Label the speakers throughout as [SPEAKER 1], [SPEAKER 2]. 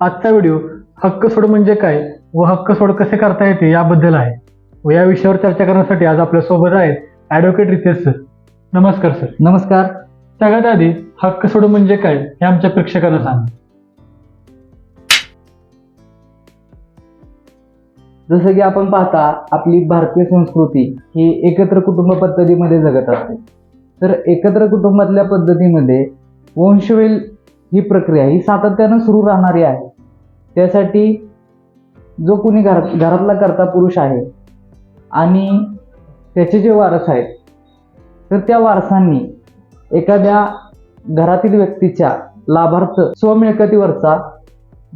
[SPEAKER 1] आजचा व्हिडिओ हक्क सोड म्हणजे काय व हक्क सोड कसे करता येते याबद्दल आहे. व या विषयावर चर्चा करण्यासाठी आज आपल्यासोबत आहेत ॲडव्होकेट रितेश सर नमस्कार सर
[SPEAKER 2] नमस्कार.
[SPEAKER 1] सगळ्यात आधी हक्क सोड म्हणजे काय हे आमच्या प्रेक्षकांना सांगा.
[SPEAKER 2] जसं की आपण पाहता आपली भारतीय संस्कृती ही एकत्र कुटुंब पद्धतीमध्ये जगत असते. तर एकत्र कुटुंबातल्या पद्धतीमध्ये वंशवेल ही प्रक्रिया ही सातत्यानं सुरू राहणारी आहे. त्यासाठी जो कोणी घरात घरातला करता पुरुष आहे आणि त्याचे जे वारस आहेत तर त्या वारसांनी एखाद्या घरातील व्यक्तीच्या लाभार्थ स्वमिळकतीवरचा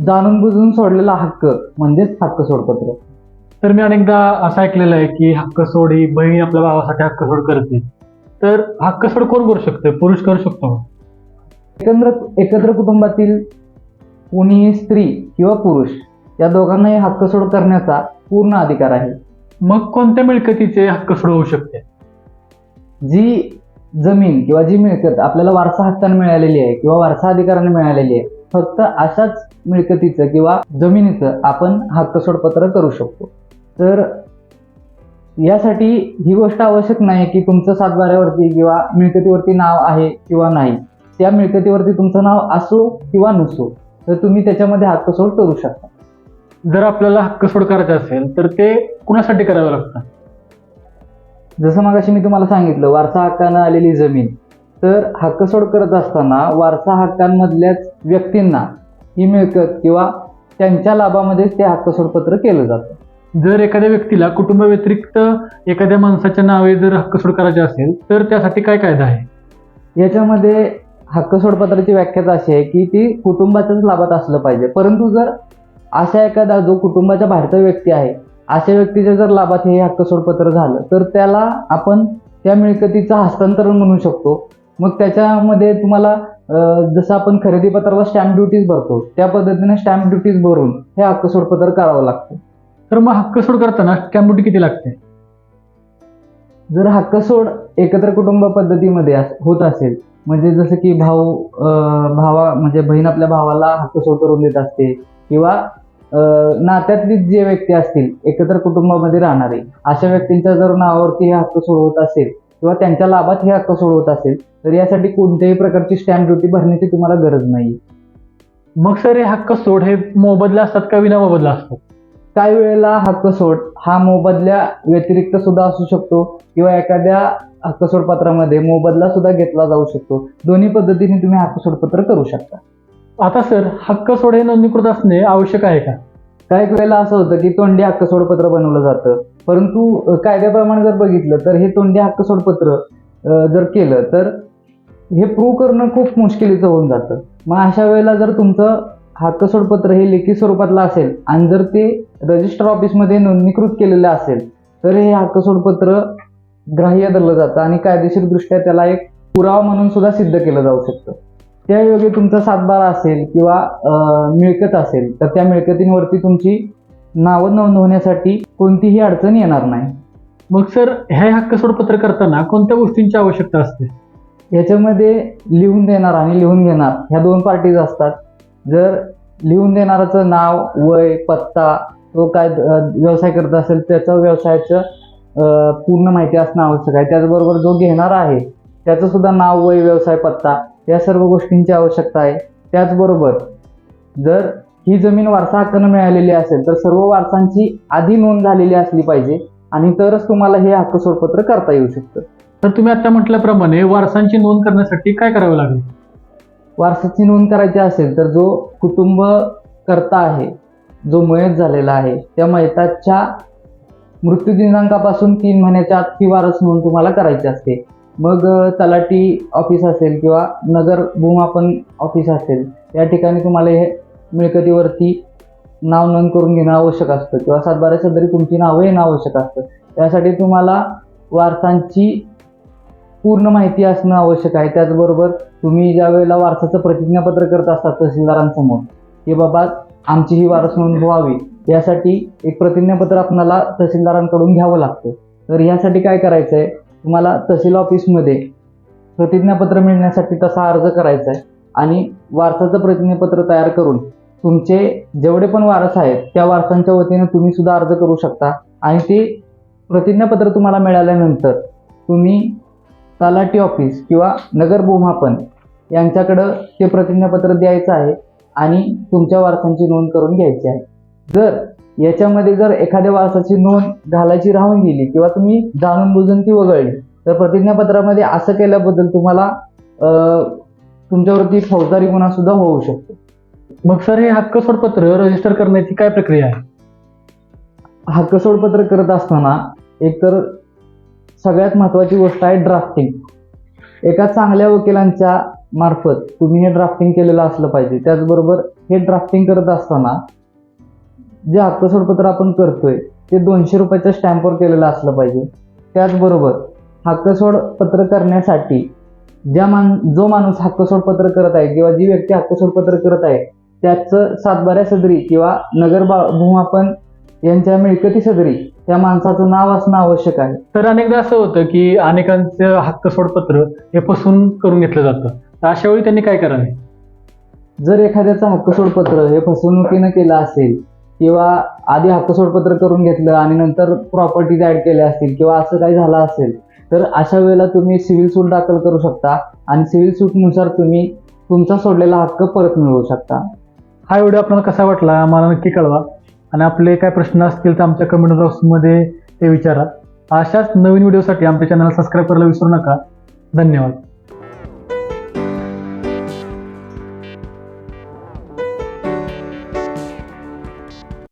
[SPEAKER 2] जाणून बुजून सोडलेला हक्क म्हणजेच हक्क सोडपत्र.
[SPEAKER 1] तर मी अनेकदा असं ऐकलेलं आहे की हक्क सोड ही बहीण आपल्या भावासाठी हक्क सोड करते. तर हक्क सोड कोण करू शकतो पुरुष करू शकतो. का?
[SPEAKER 2] एकत्र एकत्र कुटुंबातील कोणीही स्त्री किंवा पुरुष या दोघांनाही हक्क सोड करण्याचा पूर्ण अधिकार आहे.
[SPEAKER 1] मग कोणत्या मिळकतीचे हक्क सोड होऊ शकते?
[SPEAKER 2] जी जमीन किंवा जी मिळकत आपल्याला वारसा हक्काने मिळालेली आहे किंवा वारसा अधिकाराने मिळालेली आहे फक्त अशाच मिळकतीचं किंवा जमिनीचं आपण हक्क सोडपत्र करू शकतो. तर यासाठी ही गोष्ट आवश्यक नाही की तुमचं सातबाऱ्यावरती किंवा मिळकतीवरती नाव आहे किंवा नाही. त्या मिळकतीवरती तुमचं नाव असो किंवा नसो. तर तुम्ही त्याच्यामध्ये हक्क सोड करू शकता.
[SPEAKER 1] जर आपल्याला हक्क सोड करायचं असेल तर ते कुणासाठी करावं लागतं?
[SPEAKER 2] जसं मगाशी मी तुम्हाला सांगितलं वारसा हक्कानं आलेली जमीन. तर हक्क सोड करत असताना वारसा हक्कांमधल्याच व्यक्तींना ही मिळकत किंवा त्यांच्या लाभामध्येच ते हक्क सोडपत्र केलं जातं.
[SPEAKER 1] जर एखाद्या व्यक्तीला कुटुंब व्यतिरिक्त एखाद्या माणसाच्या नावे जर हक्क सोड करायचे असेल तर त्यासाठी काय कायदा आहे?
[SPEAKER 2] याच्यामध्ये हक्क सोडपत्राची व्याख्याच अशी आहे की ती कुटुंबाच्याच लाभात असलं पाहिजे. परंतु जर अशा एखादा जो कुटुंबाच्या बाहेरचा व्यक्ती आहे अशा व्यक्तीच्या जर लाभात हे हक्क सोडपत्र झालं तर त्याला आपण त्या मिळकतीचं हस्तांतरण म्हणू शकतो. मग त्याच्यामध्ये तुम्हाला जसं आपण खरेदी पत्राला स्टॅम्प ड्युटीज भरतो त्या पद्धतीने स्टॅम्प ड्युटीज भरून हे हक्क सोडपत्र करावं लागतं.
[SPEAKER 1] तर मग हक्क सोड करताना स्टॅम्प ड्युटी किती लागते?
[SPEAKER 2] जर हक्क सोड एकत्र कुटुंब पद्धतीमध्ये होत असेल म्हणजे जसं की भाऊ भावा म्हणजे बहीण आपल्या भावाला हक्क सोड करून देत असते किंवा नात्यातली जे व्यक्ती असतील एकत्र कुटुंबामध्ये राहणारे अशा व्यक्तींच्या जर नावावरती हे हक्क सोड होत असेल किंवा त्यांच्या लाभात हे हक्क सोड होत असेल तर यासाठी कोणत्याही प्रकारची स्टॅम्प ड्युटी भरण्याची तुम्हाला गरज नाही
[SPEAKER 1] मग सर हे हक्क सोड हे मोबदला असतात का विना मोबदला असतात?
[SPEAKER 2] काही वेळेला हक्क सोड हा मोबदल्या व्यतिरिक्त सुद्धा असू शकतो किंवा एखाद्या हक्क सोडपत्रामध्ये मोबदला सुद्धा घेतला जाऊ शकतो. दोन्ही पद्धतीने तुम्ही हक्क सोडपत्र करू शकता.
[SPEAKER 1] आता सर हक्क सोड हे नोंदणीकृत असणे आवश्यक आहे का?
[SPEAKER 2] काही वेळेला असं होतं की तोंडी हक्क सोडपत्र बनवलं जातं. परंतु कायद्याप्रमाणे जर बघितलं तर हे तोंडी हक्क सोडपत्र जर केलं तर हे प्रूव्ह करणं खूप मुश्किलीचं होऊन जातं. मग अशा वेळेला जर तुमचं हक्क सोडपत्र हे लेखी स्वरूपातलं असेल आणि जर ते रजिस्टर ऑफिसमध्ये नोंदणीकृत केलेलं असेल तर हे हक्क सोडपत्र ग्राह्य धरलं जातं आणि कायदेशीरदृष्ट्या त्याला एक पुरावा म्हणून सुद्धा सिद्ध केलं जाऊ शकतं. त्यायोगे तुमचा सातबारा असेल किंवा मिळकत असेल तर त्या मिळकतींवरती तुमची नावं नोंद होण्यासाठी कोणतीही अडचण येणार नाही.
[SPEAKER 1] मग सर हे हक्क सोडपत्र करताना कोणत्या गोष्टींची आवश्यकता असते?
[SPEAKER 2] याच्यामध्ये लिहून देणार आणि लिहून घेणार ह्या दोन पार्टीज असतात. जर लिहून देणाराचं नाव वय पत्ता तो काय व्यवसाय करत असेल त्याचं व्यवसायाचं पूर्ण माहिती असणं आवश्यक आहे. त्याचबरोबर जो घेणारा आहे त्याचं सुद्धा नाव वय व्यवसाय पत्ता या सर्व गोष्टींची आवश्यकता आहे. त्याचबरोबर जर ही जमीन वारसा हक्कानं मिळालेली असेल तर सर्व वारसांची आधी नोंद झालेली असली पाहिजे आणि तरच तुम्हाला हे हक्क सोडपत्र करता येऊ शकतं.
[SPEAKER 1] तर तुम्ही आता म्हटल्याप्रमाणे वारसांची नोंद करण्यासाठी काय करावं लागेल?
[SPEAKER 2] वारसाची नोंद करायची असेल तर जो कुटुंब करता आहे जो मयत झालेला आहे त्या मयताच्या मृत्यू दिनांकापासून तीन महिन्याच्या आत ही वारस नोंद तुम्हाला करायची असते. मग तलाटी तलाठी ऑफिस असेल किंवा नगर भूमापन ऑफिस असेल या ठिकाणी तुम्हाला हे मिळकतीवरती नाव नोंद करून घेणं आवश्यक असतं किंवा सातबारा सदरी तुमची नावं येणं आवश्यक असतं. त्यासाठी तुम्हाला वारसांची पूर्ण माहिती असणं आवश्यक आहे. त्याचबरोबर तुम्ही ज्या वेळेला वारसाचं प्रतिज्ञापत्र करत असता तहसीलदारांसमोर की बाबा आमची ही वारस नोंद व्हावी यासाठी एक प्रतिज्ञापत्र आपणाला तहसीलदारांकडून घ्यावं लागतं. तर यासाठी काय करायचं आहे तुम्हाला तहसील ऑफिसमध्ये प्रतिज्ञापत्र मिळण्यासाठी तसा अर्ज करायचा आहे आणि वारसाचं प्रतिज्ञापत्र तयार करून तुमचे जेवढे पण वारस आहेत त्या वारसांच्या वतीने तुम्ही सुद्धा अर्ज करू शकता आणि ते प्रतिज्ञापत्र तुम्हाला मिळाल्यानंतर तुम्ही तलाठी ऑफिस किंवा नगर भूमापन यांच्याकडं ते प्रतिज्ञापत्र द्यायचं आहे. आणि तुमच्या वारसांची नोंद करून घ्यायची आहे. जर याच्यामध्ये जर एखाद्या वारसाची नोंद घालायची राहून गेली किंवा तुम्ही जाणून बुजून ती वगळली तर प्रतिज्ञापत्रामध्ये असं केल्याबद्दल तुम्हाला तुमच्यावरती फौजदारी गुन्हा सुद्धा होऊ शकतो.
[SPEAKER 1] मग सर हे हक्क सोडपत्र रजिस्टर करण्याची काय प्रक्रिया आहे?
[SPEAKER 2] हक्क सोडपत्र करत असताना एकतर सगळ्यात महत्त्वाची गोष्ट आहे ड्राफ्टिंग एका चांगल्या वकिलांच्या मार्फत तुम्ही हे ड्राफ्टिंग केलेलं असलं पाहिजे. त्याचबरोबर हे ड्राफ्टिंग करत असताना जे हक्क सोडपत्र आपण करतोय ते दोनशे रुपयाच्या स्टॅम्पवर केलेलं असलं पाहिजे. त्याचबरोबर हक्क सोडपत्र करण्यासाठी ज्या मान जो माणूस हक्क सोडपत्र करत आहे किंवा जी व्यक्ती हक्क सोडपत्र करत आहे त्याचं सातबाऱ्या सदरी किंवा नगर बा- भूमापन यांच्या मिळकती सदरी त्या माणसाचं नाव असणं आवश्यक आहे.
[SPEAKER 1] तर अनेकदा असं होतं की अनेकांचं हक्क सोडपत्र हे फसून करून घेतलं जातं. तर अशा वेळी त्यांनी काय करावे?
[SPEAKER 2] जर एखाद्याचं हक्क सोडपत्र हे फसवणुकीनं केलं असेल किंवा आधी हक्क सोडपत्र करून घेतलं आणि नंतर प्रॉपर्टीज ऍड केल्या असतील किंवा असं काही झालं असेल तर अशा वेळेला तुम्ही सिव्हिल सूट दाखल करू शकता आणि सिव्हिल सूटनुसार तुम्ही तुमचा सोडलेला हक्क परत मिळवू शकता.
[SPEAKER 1] हा व्हिडिओ आपल्याला कसा वाटला आम्हाला नक्की कळवा. आणि आपले काय प्रश्न असतील तर आमच्या कमेंट बॉक्समध्ये ते विचारा. अशाच नवीन व्हिडिओसाठी आमच्या चॅनलला सबस्क्राईब करायला विसरू नका. धन्यवाद.